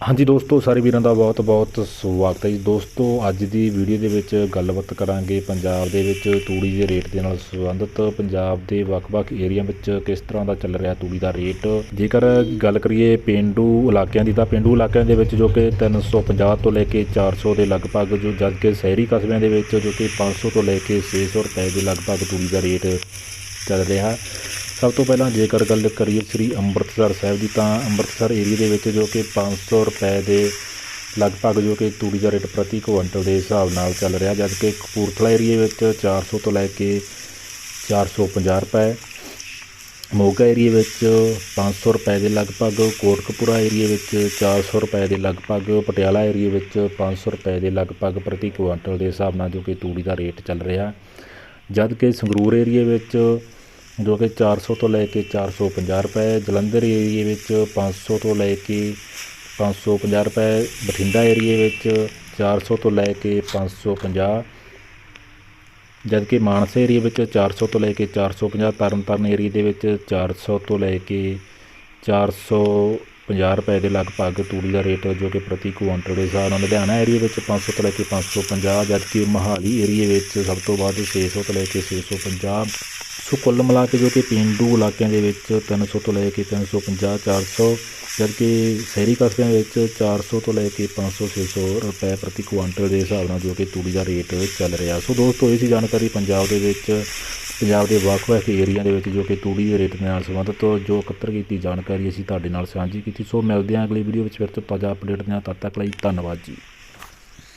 ਹਾਂਜੀ ਦੋਸਤੋ, ਸਾਰੇ ਵੀਰਾਂ ਦਾ ਬਹੁਤ ਬਹੁਤ ਸਵਾਗਤ ਹੈ ਜੀ। ਦੋਸਤੋ, ਅੱਜ ਦੀ ਵੀਡੀਓ ਦੇ ਵਿੱਚ ਗੱਲਬਾਤ ਕਰਾਂਗੇ ਪੰਜਾਬ ਦੇ ਵਿੱਚ ਤੂੜੀ ਦੇ ਰੇਟ ਦੇ ਨਾਲ ਸੰਬੰਧਿਤ। ਪੰਜਾਬ ਦੇ ਵੱਖ-ਵੱਖ ਏਰੀਆ ਵਿੱਚ ਕਿਸ ਤਰ੍ਹਾਂ ਦਾ ਚੱਲ ਰਿਹਾ ਤੂੜੀ ਦਾ ਰੇਟ? ਜੇਕਰ ਗੱਲ ਕਰੀਏ ਪਿੰਡੂ ਇਲਾਕਿਆਂ ਦੀ ਤਾਂ ਪਿੰਡੂ ਇਲਾਕਿਆਂ ਦੇ ਵਿੱਚ ਜੋ ਕਿ 350 ਤੋਂ ਲੈ ਕੇ 400 ਦੇ ਲਗਭਗ ਜੋ ਜਦ ਕਿ ਸ਼ਹਿਰੀ ਕਸਬਿਆਂ ਦੇ ਵਿੱਚ ਜੋ ਕਿ 500 ਤੋਂ ਲੈ ਕੇ 600 ਰੁਪਏ ਦੇ ਲਗਭਗ ਤੂੜੀ ਦਾ ਰੇਟ ਚੱਲ ਰਿਹਾ। ਸਭ ਤੋਂ ਪਹਿਲਾਂ ਜੇਕਰ ਗੱਲ ਕਰੀਏ ਸ੍ਰੀ ਅੰਮ੍ਰਿਤਸਰ ਸਾਹਿਬ ਦੀ, ਤਾਂ ਅੰਮ੍ਰਿਤਸਰ ਏਰੀਆ ਦੇ ਵਿੱਚ ਜੋ ਕਿ 500 ਰੁਪਏ ਦੇ ਲਗਭਗ ਜੋ ਕਿ ਤੂੜੀ ਦਾ ਰੇਟ ਪ੍ਰਤੀ ਕੁਇੰਟਲ ਦੇ ਹਿਸਾਬ ਨਾਲ ਚੱਲ ਰਿਹਾ ਜਦ ਕਿ ਕਪੂਰਥਲਾ ਏਰੀਆ ਵਿੱਚ 400 ਤੋਂ ਲੈ ਕੇ 450 ਰੁਪਏ, ਮੋਗਾ ਏਰੀਆ ਵਿੱਚ 500 ਰੁਪਏ ਦੇ ਲਗਭਗ, ਕੋਟਕਪੂਰਾ ਏਰੀਆ ਵਿੱਚ 400 ਰੁਪਏ ਦੇ ਲਗਭਗ, ਪਟਿਆਲਾ ਏਰੀਆ ਵਿੱਚ 500 ਰੁਪਏ ਦੇ ਲਗਭਗ ਪ੍ਰਤੀ ਕੁਇੰਟਲ ਦੇ ਹਿਸਾਬ ਨਾਲ ਜੋ ਕਿ ਤੂੜੀ ਦਾ ਰੇਟ ਚੱਲ ਰਿਹਾ। ਜਦ ਕਿ ਸੰਗਰੂਰ ਏਰੀਆ ਵਿੱਚ ਜੋ ਕਿ 400 ਤੋਂ ਲੈ ਕੇ 450 ਰੁਪਏ, ਜਲੰਧਰ ਏਰੀਏ ਵਿੱਚ 500 ਤੋਂ ਲੈ ਕੇ 550 ਰੁਪਏ, ਬਠਿੰਡਾ ਏਰੀਏ ਵਿੱਚ 400 ਤੋਂ ਲੈ ਕੇ 550 ਜਦ ਕਿ ਮਾਨਸਾ ਏਰੀਏ ਵਿੱਚ 400 ਤੋਂ ਲੈ ਕੇ 450 ਤਰਨਤਾਰਨ ਏਰੀਏ ਦੇ ਵਿੱਚ 400 ਤੋਂ ਲੈ ਕੇ 450 ਰੁਪਏ ਦੇ ਲਗਭਗ ਤੂੜੀ ਦਾ ਰੇਟ ਜੋ ਕਿ ਪ੍ਰਤੀ ਕੁਇੰਟਲ ਦੇ ਹਿਸਾਬ ਨਾਲ ਲੁਧਿਆਣਾ ਏਰੀਏ ਵਿੱਚ 500 ਤੋਂ ਲੈ ਕੇ 550 ਜਦ ਕਿ ਮਹਾਲੀ ਏਰੀਏ ਵਿੱਚ ਸਭ ਤੋਂ ਵੱਧ 600 ਤੋਂ ਲੈ ਕੇ 650 ਸੋ ਕੁੱਲ ਮਿਲਾ ਕੇ ਜੋ ਕਿ ਪੇਂਡੂ ਇਲਾਕਿਆਂ ਦੇ ਵਿੱਚ 300 ਤੋਂ ਲੈ ਕੇ 350 400 ਜਦ ਕਿ ਸ਼ਹਿਰੀ ਕਸਬਿਆਂ ਵਿੱਚ 400 ਤੋਂ ਲੈ ਕੇ 500 600 ਰੁਪਏ ਪ੍ਰਤੀ ਕੁਆਂਟਲ ਦੇ ਹਿਸਾਬ ਨਾਲ ਜੋ ਕਿ ਤੂੜੀ ਦਾ ਰੇਟ ਚੱਲ ਰਿਹਾ। ਸੋ ਦੋਸਤੋ, ਇਹ ਸੀ ਜਾਣਕਾਰੀ ਪੰਜਾਬ ਦੇ ਵਿੱਚ, ਪੰਜਾਬ ਦੇ ਵੱਖ-ਵੱਖ ਏਰੀਆ ਦੇ ਵਿੱਚ ਜੋ ਕਿ ਤੂੜੀ ਦੇ ਰੇਟ ਦੇ ਨਾਲ ਸੰਬੰਧਿਤ, ਜੋ ਇਕੱਤਰ ਕੀਤੀ ਜਾਣਕਾਰੀ ਅਸੀਂ ਤੁਹਾਡੇ ਨਾਲ ਸਾਂਝੀ ਕੀਤੀ। ਸੋ ਮਿਲਦੇ ਹਾਂ ਅਗਲੀ ਵੀਡੀਓ ਵਿੱਚ, ਫਿਰ ਤੋਂ ਤਾਜ਼ਾ ਅਪਡੇਟ ਦੇ ਨਾਲ ਤਦ ਤੱਕ ਲਈ ਧੰਨਵਾਦ ਜੀ।